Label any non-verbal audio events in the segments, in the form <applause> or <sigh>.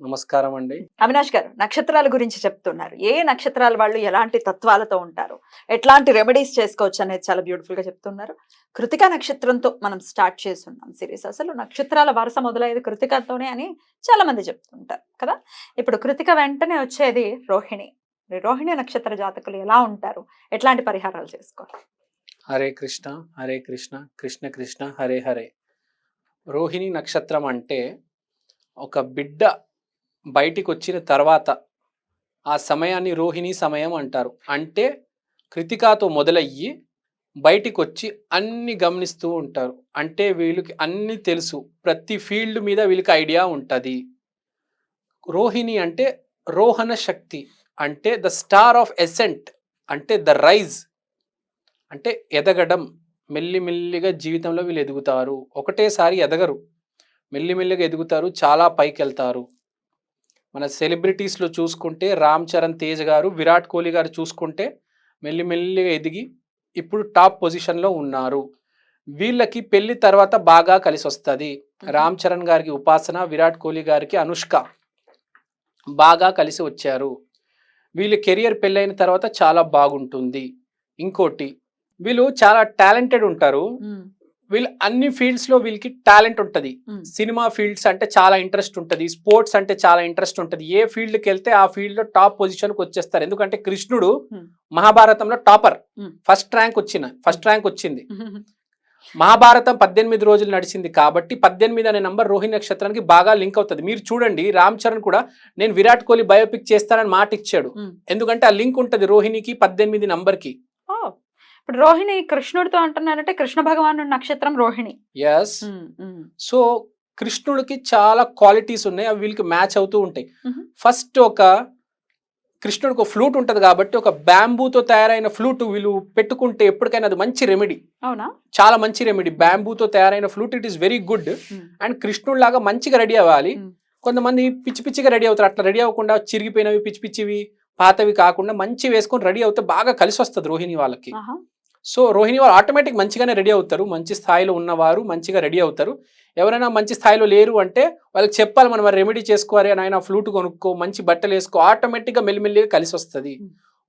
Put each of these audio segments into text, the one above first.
నమస్కారం అండి. అవినాష్ గారు నక్షత్రాల గురించి చెప్తున్నారు. ఏ నక్షత్రాల వాళ్ళు ఎలాంటి తత్వాలతో ఉంటారు? ఎట్లాంటి రెమెడీస్ చేసుకోవచ్చు అనేది చాలా బ్యూటిఫుల్గా చెప్తున్నారు. కృతిక నక్షత్రంతో మనం స్టార్ట్ చేస్తున్నాం సిరీస్ అసలు నక్షత్రాల వరుస మొదలయ్యేది కృతికతోనే అని చాలా మంది చెప్తుంటారు కదా? ఇప్పుడు కృతిక వెంటనే వచ్చేది రోహిణి. రోహిణి నక్షత్ర జాతకులు ఎలా ఉంటారు? ఎట్లాంటి పరిహారాలు చేసుకోవాలి హరే కృష్ణ హరే కృష్ణ కృష్ణ కృష్ణ హరే హరే. రోహిణి నక్షత్రం అంటే ఒక బిడ్డ బయటికి వచ్చిన తర్వాత ఆ సమయాన్ని రోహిణి సమయం అంటారు. అంటే కృతికాతో మొదలయ్యి బయటికి వచ్చి అన్ని గమనిస్తూ ఉంటారు. అంటే వీళ్ళకి అన్ని తెలుసు. ప్రతి ఫీల్డ్ మీద వీళ్ళకి ఐడియా ఉంటుంది. రోహిణి అంటే రోహణ శక్తి. అంటే ద స్టార్ ఆఫ్ ఎసెంట్. అంటే ద రైజ్. అంటే ఎదగడం. మెల్లిమెల్లిగా జీవితంలో వీళ్ళు ఎదుగుతారు. ఒకటేసారి ఎదగరు. మెల్లిమెల్లిగా ఎదుగుతారు. చాలా పైకి వెళ్తారు మన సెలబ్రిటీస్లో చూసుకుంటే రామ్ చరణ్ తేజ్ గారు విరాట్ కోహ్లీ గారు చూసుకుంటే మెల్లిమెల్లిగా ఎదిగి ఇప్పుడు టాప్ పొజిషన్లో ఉన్నారు. వీళ్ళకి పెళ్ళి తర్వాత బాగా కలిసి వస్తుంది. రామ్ చరణ్ గారికి ఉపాసన విరాట్ కోహ్లీ గారికి అనుష్క బాగా కలిసి వచ్చారు. వీళ్ళ కెరియర్ పెళ్ళైన తర్వాత చాలా బాగుంటుంది. ఇంకోటి వీళ్ళు చాలా టాలెంటెడ్ ఉంటారు. వీళ్ళు అన్ని ఫీల్డ్స్లో వీళ్ళకి టాలెంట్ ఉంటది. మ్మ్. సినిమా ఫీల్డ్స్ అంటే చాలా ఇంట్రెస్ట్ ఉంటది. స్పోర్ట్స్ అంటే చాలా ఇంట్రెస్ట్ ఉంటది. ఏ ఫీల్డ్కి వెళ్తే ఆ ఫీల్డ్లో టాప్ పొజిషన్కి వచ్చేస్తారు. ఎందుకంటే కృష్ణుడు మ్మ్. మహాభారతంలో టాపర్. ఫస్ట్ ర్యాంక్ వచ్చిన ఫస్ట్ ర్యాంక్ వచ్చింది. మహాభారతం పద్దెనిమిది రోజులు నడిచింది కాబట్టి పద్దెనిమిది అనే నంబర్ రోహిణి నక్షత్రానికి బాగా లింక్ అవుతుంది. మీరు చూడండి రామ్ చరణ్ కూడా నేను విరాట్ కోహ్లీ బయోపిక్ చేస్తానని మాట ఇచ్చాడు. ఎందుకంటే ఆ లింక్ ఉంటది రోహిణికి పద్దెనిమిది నంబర్కి. ఓ, ఇప్పుడు రోహిణి కృష్ణుడితో అంటున్నారంటే కృష్ణ భగవానుడి నక్షత్రం రోహిణి. ఎస్ సో కృష్ణుడికి చాలా క్వాలిటీస్ ఉన్నాయి అవి వీళ్ళకి మ్యాచ్ అవుతూ ఉంటాయి. ఫస్ట్ ఒక కృష్ణుడికి ఒక ఫ్లూట్ ఉంటుంది కాబట్టి ఒక బ్యాంబూతో తయారైన ఫ్లూట్ వీళ్ళు పెట్టుకుంటే ఎప్పటికైనా అది మంచి రెమెడీ అవునా? చాలా మంచి రెమెడీ బ్యాంబూతో తయారైన flute it is very good and కృష్ణుడు లాగా మంచిగా రెడీ అవ్వాలి. కొంతమంది పిచ్చి పిచ్చిగా రెడీ అవుతారు. అట్లా రెడీ అవ్వకుండా చిరిగిపోయినవి పిచ్చి పిచ్చివి పాతవి కాకుండా మంచి వేసుకొని రెడీ అవుతే బాగా కలిసి వస్తుంది రోహిణి వాళ్ళకి. సో రోహిణి వాళ్ళు ఆటోమేటిక్ మంచిగానే రెడీ అవుతారు. మంచి స్థాయిలో ఉన్నవారు మంచిగా రెడీ అవుతారు. ఎవరైనా మంచి స్థాయిలో లేరు అంటే వాళ్ళకి చెప్పాలి మనం రెమెడీ చేసుకోవాలి అని ఆయన ఫ్లూట్ కొనుక్కో మంచి బట్టలు వేసుకో ఆటోమేటిక్గా మెల్లిమెల్లిగా కలిసి వస్తుంది.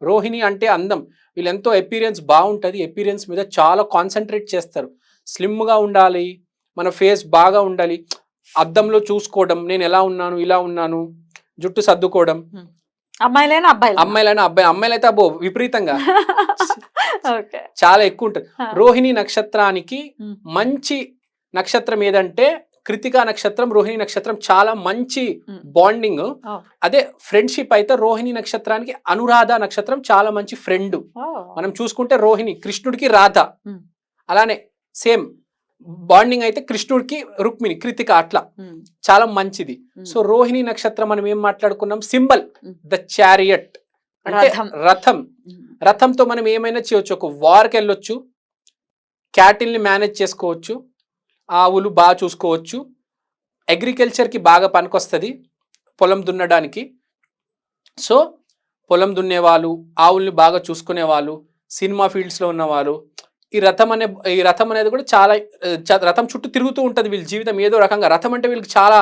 రోహిణి అంటే అందం. వీళ్ళు ఎంతో ఎపీరియన్స్ బాగుంటుంది. ఎపీరియన్స్ మీద చాలా కాన్సన్ట్రేట్ చేస్తారు. స్లిమ్గా ఉండాలి. మన ఫేస్ బాగా ఉండాలి. అద్దంలో చూసుకోవడం నేను ఎలా ఉన్నాను ఇలా ఉన్నాను జుట్టు సర్దుకోవడం. అమ్మాయిలేనా అబ్బాయిలు అమ్మాయిలైనా అబ్బాయి అమ్మాయిలైతే అబ్బో విపరీతంగా. <laughs> చాలా ఎక్కువ ఉంటుంది. రోహిణి నక్షత్రానికి. మంచి నక్షత్రం ఏదంటే కృతికా నక్షత్రం రోహిణి నక్షత్రం చాలా మంచి. బాండింగ్. అదే ఫ్రెండ్షిప్ అయితే రోహిణి నక్షత్రానికి అనురాధ నక్షత్రం చాలా మంచి ఫ్రెండ్. మనం చూసుకుంటే రోహిణి కృష్ణుడికి రాధ. అలానే సేమ్ బాండింగ్ అయితే కృష్ణుడికి రుక్మిణి కృతిక అట్లా చాలా మంచిది. సో రోహిణి నక్షత్రం మనం ఏం మాట్లాడుకున్నాం సింబల్. ద చారియట్ అంటే రథం. రథంతో మనం ఏమైనా చేయొచ్చు. ఒక వార్కి వెళ్ళొచ్చు. క్యాటిల్ని మేనేజ్ చేసుకోవచ్చు. ఆవులు బాగా చూసుకోవచ్చు. అగ్రికల్చర్కి బాగా పనికొస్తుంది. పొలం దున్నడానికి. సో పొలం దున్నేవాళ్ళు ఆవుల్ని బాగా చూసుకునే వాళ్ళు సినిమా ఫీల్డ్స్లో ఉన్నవాళ్ళు ఈ రథం అనే ఈ రథం అనేది కూడా చాలా రథం చుట్టూ తిరుగుతూ ఉంటుంది వీళ్ళ జీవితం. ఏదో రకంగా రథం అంటే వీళ్ళకి చాలా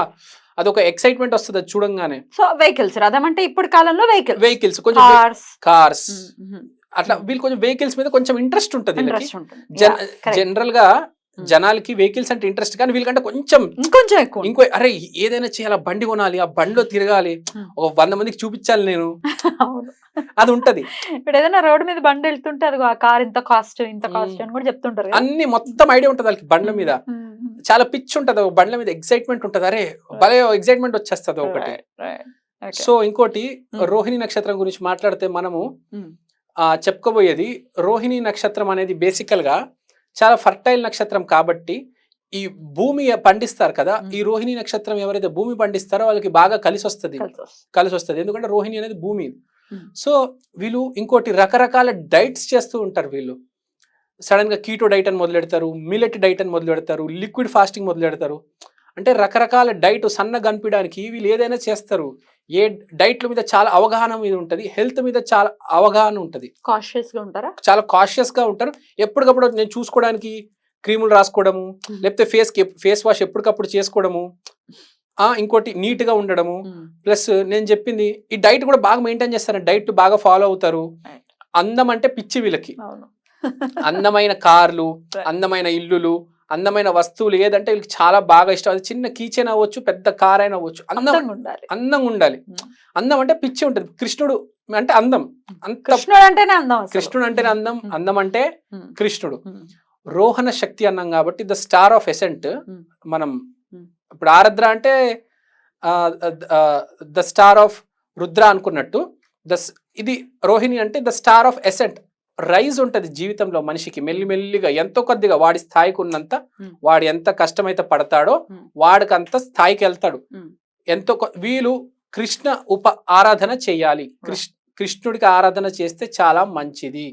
అదొక ఎక్సైట్మెంట్ వస్తుంది అది చూడంగానే. సో వెహికల్స్ రథం అంటే ఇప్పుడు కాలంలో వెహికల్ వెహికల్స్ కొంచెం కార్స్ కార్స్ అట్లా వీళ్ళు కొంచెం వెహికల్స్ మీద కొంచెం ఇంట్రెస్ట్ ఉంటుంది వీళ్ళకి. ఇంట్రెస్ట్ ఉంటుంది. జన Yeah, correct. జనరల్గా జనాలకి వెహికల్స్ అంటే ఇంట్రెస్ట్ కానీ వీళ్ళకంటే కొంచెం ఇంకొంచెం ఎక్కువ ఇంకో అరే ఏదైనా చేయాలి బండి కొనాలి ఆ బండిలో తిరగాలి. Hmm. ఒక వంద మందికి చూపించాలి నేను. <laughs> అది ఉంటది ఇప్పుడు ఏదైనా రోడ్డు మీద బండి వెళ్తుంటే అది ఆ కార్ ఇంత కాస్ట్ ఇంత కాస్ట్. అని కూడా చెప్తుంటారు. అన్ని మొత్తం ఐడియా ఉంటుంది వాళ్ళకి బండ్ల మీద. చాలా పిచ్ ఉంటది ఒక బండ్ల మీద ఎక్సైట్మెంట్ ఉంటది అరే భలే ఎక్సైట్మెంట్ వచ్చేస్తుంది ఒకటి. సో ఇంకోటి. రోహిణి నక్షత్రం గురించి మాట్లాడితే మనము చెప్పుకోబోయేది రోహిణి నక్షత్రం అనేది బేసికల్గా చాలా ఫర్టైల్ నక్షత్రం కాబట్టి ఈ భూమి పండిస్తారు కదా. ఈ రోహిణి నక్షత్రం ఎవరైతే భూమి పండిస్తారో వాళ్ళకి బాగా కలిసి వస్తుంది కలిసి వస్తుంది. ఎందుకంటే రోహిణి అనేది భూమి. సో వీళ్ళు ఇంకోటి రకరకాల డైట్స్ చేస్తూ ఉంటారు వీళ్ళు. సడన్గా కీటో డైట్ అని మొదలు పెడతారు మిలెట్ డైట్ అని మొదలు పెడతారు లిక్విడ్ ఫాస్టింగ్ మొదలు పెడతారు అంటే రకరకాల డైట్ సన్న కనిపించడానికి వీళ్ళు ఏదైనా చేస్తారు. ఏ డైట్ల మీద చాలా అవగాహన మీద ఉంటుంది హెల్త్ మీద చాలా అవగాహన ఉంటుంది. కాషియస్గా ఉంటారా? చాలా కాషియస్గా ఉంటారు. ఎప్పటికప్పుడు నేను చూసుకోవడానికి క్రీములు రాసుకోవడము Hmm. లేకపోతే ఫేస్ ఫేస్ వాష్ ఎప్పటికప్పుడు చేసుకోవడము. ఇంకోటి నీట్గా ఉండడము ప్లస్ నేను చెప్పింది ఈ డైట్ కూడా బాగా మెయింటైన్ చేస్తారు డైట్ బాగా ఫాలో అవుతారు. అందం అంటే పిచ్చి వీళ్ళకి. అందమైన కార్లు. అందమైన ఇల్లులు అందమైన వస్తువులు ఏదంటే వీళ్ళకి చాలా బాగా ఇష్టం. అది చిన్న కీచెన్ అవ్వచ్చు పెద్ద కార్ అయినా అవ్వచ్చు. అందం అందంగా ఉండాలి. అందంగా ఉండాలి. అందం అంటే పిచ్చి ఉంటుంది. కృష్ణుడు అంటే అందం. అంత కృష్ణుడు అంటేనే అందం. కృష్ణుడు అంటేనే అందం. అందం అంటే కృష్ణుడు. రోహన శక్తి అన్నాం కాబట్టి ద స్టార్ ఆఫ్ ఎసెంట్. మనం. ఇప్పుడు ఆరాధ్ర అంటే ద స్టార్ ఆఫ్ రుద్ర అనుకున్నట్టు ద ఇది రోహిణి అంటే the star of ascent rise ఉంటది జీవితంలో మనిషికి మెల్లిమెల్లిగా ఎంతో కొద్దిగా వాడి స్థాయికి ఉన్నంత. వాడు ఎంత కష్టమైతే పడతాడో. వాడికి అంత స్థాయికి వెళ్తాడు. ఎంతో వీళ్ళు కృష్ణ ఉప ఆరాధన చేయాలి కృష్ణ కృష్ణుడికి ఆరాధన చేస్తే చాలా మంచిది.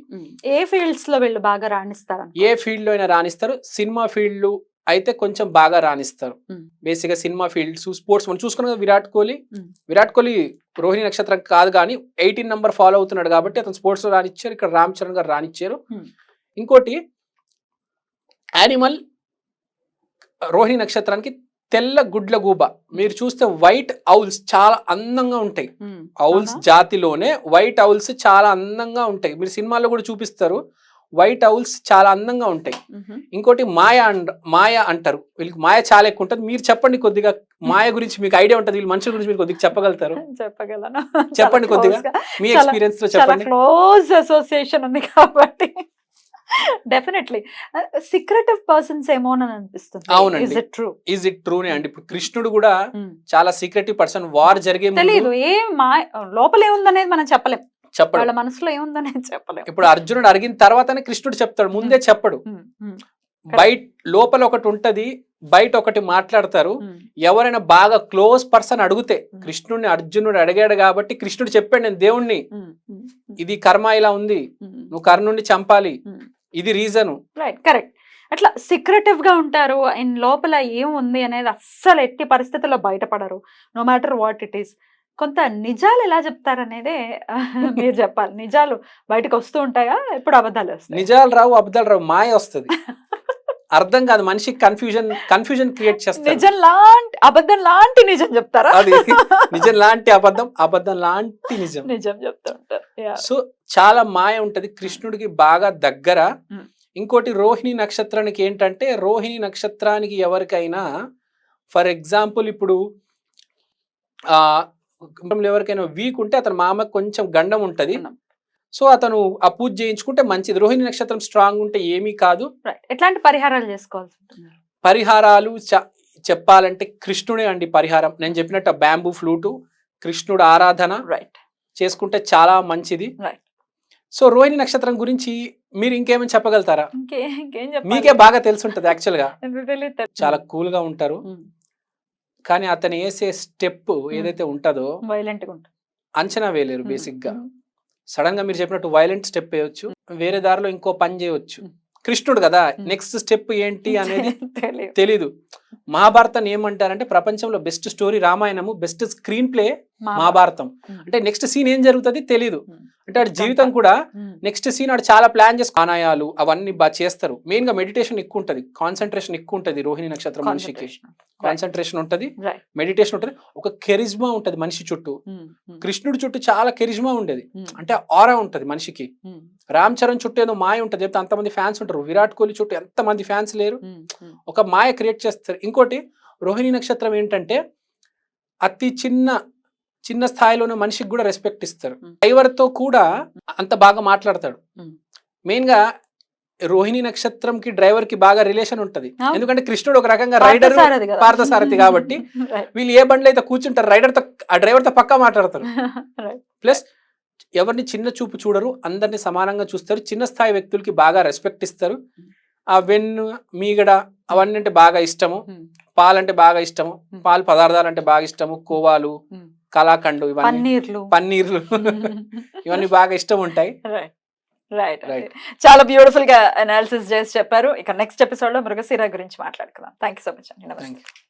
ఏ ఫీల్డ్స్లో వీళ్ళు బాగా రాణిస్తారు ఏ ఫీల్డ్లో అయినా రాణిస్తారు సినిమా ఫీల్డ్ అయితే కొంచెం బాగా రాణిస్తారు. బేసిక్గా సినిమా ఫీల్డ్స్ స్పోర్ట్స్ మనం చూసుకున్న విరాట్ కోహ్లీ. విరాట్ కోహ్లీ రోహిణి నక్షత్రం కాదు కానీ ఎయిటీన్ నంబర్ ఫాలో అవుతున్నాడు కాబట్టి అతను స్పోర్ట్స్లో రానిచ్చారు ఇక్కడ రామ్ చరణ్ గారు రానిచ్చారు. ఇంకోటి యానిమల్ రోహిణి నక్షత్రానికి తెల్ల గుడ్ల గూబ. మీరు చూస్తే వైట్ ఔల్స్ చాలా అందంగా ఉంటాయి. ఔల్స్ జాతిలోనే వైట్ ఔల్స్ చాలా అందంగా ఉంటాయి. మీరు సినిమాల్లో కూడా చూపిస్తారు. వైట్ ఔల్స్ చాలా అందంగా ఉంటాయి. ఇంకోటి మాయ అండ మాయ అంటారు. వీళ్ళకి మాయ చాలా ఎక్కువ ఉంటుంది. మీరు చెప్పండి కొద్దిగా మాయ గురించి మీకు ఐడియా ఉంటుంది. వీళ్ళ మనుషుల గురించి మీరు కొద్దిగా చెప్పగలుగుతారు. <laughs> చెప్పగలను. చెప్పండి కొద్దిగా. మీ ఎక్స్పీరియన్స్లో చెప్పండి. క్లోజ్ అసోసియేషన్ ఉంది కాబట్టి. డెఫినెట్లీ సీక్రెటివ్ పర్సన్స్ ఏమో అని అనిపిస్తుంది. అవునండి. Is it true is it ట్రూనే అండి. ఇప్పుడు కృష్ణుడు కూడా చాలా సీక్రెటివ్ పర్సన్ వార్ జరిగే తెలియదు ఏం మా లోపల ఏముందనేది మనం చెప్పలేం. చెప్పడు. వాళ్ళ మనసులో ఏముందనేది చెప్పలేం. ఇప్పుడు అర్జునుడు అడిగిన తర్వాతనే కృష్ణుడు చెప్తాడు ముందే చెప్పడు. బయట లోపల ఒకటి ఉంటది బయట ఒకటి మాట్లాడతారు. ఎవరైనా బాగా క్లోజ్ పర్సన్ అడిగితే. కృష్ణుడిని అర్జునుడు అడిగాడు కాబట్టి కృష్ణుడు చెప్పాడు నేను దేవుణ్ణి. ఇది కర్మ ఇలా ఉంది. నువ్వు కర్ణుడిని చంపాలి. ఇది రీజను రైట్ కరెక్ట్ అట్లా సీక్రెటివ్గా ఉంటారు. అండ్ లోపల ఏముంది అనేది అస్సలు ఎట్టి పరిస్థితుల్లో బయటపడరు. No matter what it is కొంత నిజాలు ఎలా చెప్తారనేదే <laughs> మీరు చెప్పాలి. నిజాలు బయటకు వస్తూ ఉంటాయా? ఎప్పుడు అబద్ధాలు వస్తాయి? నిజాలు రావు అబద్ధాలు రావు మాయ వస్తుంది. <laughs> అర్థం కాదు మనిషికి కన్ఫ్యూజన్ కన్ఫ్యూజన్ క్రియేట్ చేస్తారు. నిజం లాంటి అబద్ధం లాంటి నిజం చెప్తారా? అది నిజం లాంటి అబద్ధం అబద్ధం లాంటి నిజం. నిజం చెప్తూ ఉంటారు. సో చాలా మాయ ఉంటది. కృష్ణుడికి బాగా దగ్గర. ఇంకోటి రోహిణి నక్షత్రానికి ఏంటంటే రోహిణి నక్షత్రానికి ఎవరికైనా ఫర్ ఎగ్జాంపుల్ ఇప్పుడు ఆ కుటుంబంలో ఎవరికైనా వీక్ ఉంటే అతని మామకు కొంచెం గండం ఉంటది. సో అతను ఆ పూజ చేయించుకుంటే మంచిది. రోహిణి నక్షత్రం స్ట్రాంగ్ ఉంటే ఏమీ కాదు. ఎట్లాంటి పరిహారాలు చేసుకోవాల్సి ఉంటుంది? పరిహారాలు చెప్పాలంటే కృష్ణుడే అండి పరిహారం. నేను చెప్పినట్టు బ్యాంబూ ఫ్లూటు కృష్ణుడు ఆరాధన రైట్ చేసుకుంటే చాలా మంచిది. సో రోహిణి నక్షత్రం గురించి మీరు ఇంకేమైనా చెప్పగలుగుతారా? మీకే బాగా తెలుసుంటది యాక్చువల్గా. చాలా కూల్గా ఉంటారు. కానీ అతను వేసే స్టెప్ ఏదైతే ఉంటుందో వైలెంట్ అంచనా వేయలేరు. బేసిక్గా. సడన్గా మీరు చెప్పినట్టు వైలెంట్ స్టెప్ వేయొచ్చు వేరే దారిలో ఇంకో పని Hmm. కృష్ణుడు కదా. నెక్స్ట్ స్టెప్ ఏంటి అనేది <laughs> తెలియదు తెలీదు మహాభారతం ఏమంటారంటే ప్రపంచంలో best story Ramayanamu best screenplay Mahabharatam. అంటే నెక్స్ట్ సీన్ ఏం జరుగుతుంది తెలీదు. అంటే ఆడి జీవితం కూడా. నెక్స్ట్ సీన్ ఆడు చాలా ప్లాన్ చేసి ఆనాయాలు అవన్నీ బాగా చేస్తారు మెయిన్గా మెడిటేషన్ ఎక్కువ ఉంటది కాన్సన్ట్రేషన్ ఎక్కువ ఉంటది రోహిణి నక్షత్రం మనిషికి. కాన్సన్ట్రేషన్ ఉంటది. మెడిటేషన్ ఉంటది ఒక కెరిజ్మా ఉంటది మనిషి చుట్టూ. కృష్ణుడి చుట్టూ చాలా కెరిజ్మా ఉండేది. అంటే ఆరా ఉంటది మనిషికి. రామ్ చరణ్ చుట్టూ ఏదో మాయ ఉంటది చెప్తే అంతమంది ఫ్యాన్స్ ఉంటారు విరాట్ కోహ్లీ చుట్టూ ఎంత మంది ఫ్యాన్స్ లేరు. ఒక మాయ క్రియేట్ చేస్తారు ఇంకోటి రోహిణి నక్షత్రం ఏంటంటే అతి చిన్న చిన్న స్థాయిలోనే మనిషికి కూడా రెస్పెక్ట్ ఇస్తారు Hmm. డ్రైవర్తో కూడా అంత బాగా మాట్లాడతాడు Hmm. మెయిన్గా రోహిణి నక్షత్రం కి డ్రైవర్కి బాగా రిలేషన్ ఉంటది. ఎందుకంటే కృష్ణుడు ఒక రకంగా రైడర్ పార్థసారథి కాబట్టి. <laughs> వీళ్ళు ఏ బండ్లో అయితే కూర్చుంటారు రైడర్తో ఆ డ్రైవర్తో పక్కా మాట్లాడతారు. <laughs> ప్లస్ ఎవరిని చిన్న చూపు చూడరు అందరిని సమానంగా చూస్తారు. చిన్న స్థాయి వ్యక్తులకి బాగా రెస్పెక్ట్ ఇస్తారు. ఆ వెన్ను మీగడ అవన్నీ అంటే బాగా ఇష్టము. పాలంటే బాగా ఇష్టము. పాలు పదార్థాలు అంటే బాగా ఇష్టము. కోవాలు. కలాకండు ఇవన్నీ. పన్నీర్లు. పన్నీర్లు. <laughs> ఇవన్నీ బాగా ఇష్టం ఉంటాయి. Right right. చాలా బ్యూటిఫుల్గా అనాలిసిస్ చేసి చెప్పారు. ఇక నెక్స్ట్ ఎపిసోడ్లో మృగశిర గురించి మాట్లాడుకుందాం. థ్యాంక్ యూ సో మచ్ అండి. నమస్తే.